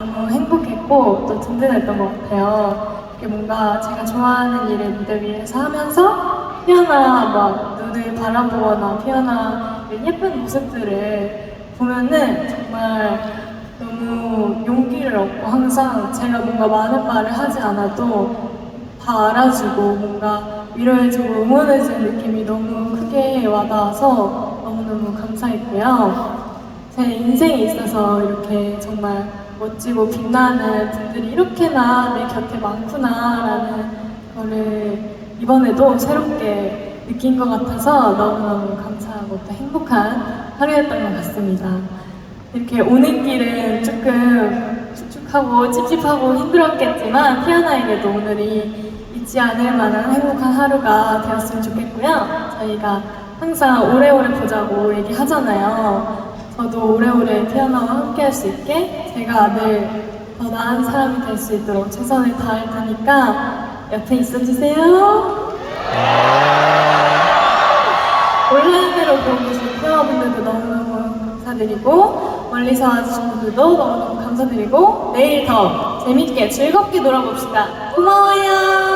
너무 행복했고 또 든든했던 것 같아요. 이게 뭔가 제가 좋아하는 일을 무대 위에서 하면서 피아나 막 눈을 바라보거나 피아나 예쁜 모습들을 보면은 정말 너무 용기를 얻고 항상 제가 뭔가 많은 말을 하지 않아도 다 알아주고 뭔가 위로해주고 응원해주는 느낌이 너무 크게 와닿아서 너무너무 감사했고요. 제 인생에 있어서 이렇게 정말 멋지고 빛나는 분들이 이렇게나 내 곁에 많구나라는 거를 이번에도 새롭게 느낀 것 같아서 너무너무 감사하고 또 행복한 하루였던 것 같습니다. 이렇게 오는 길은 조금 축축하고 찝찝하고 힘들었겠지만 피아나에게도 오늘이 잊지 않을 만한 행복한 하루가 되었으면 좋겠고요. 저희가 항상 오래오래 보자고 얘기하잖아요. 저도 오래오래 피아나와 함께 할 수 있게 제가 늘 더 나은 사람이 될 수 있도록 최선을 다할 테니까 옆에 있어주세요. 온라인으로 보고 계신 팬여러분들도 너무너무 감사드리고 멀리서 와주신 분들도 너무너무 감사드리고 내일 더 재밌게 즐겁게 놀아봅시다. 고마워요.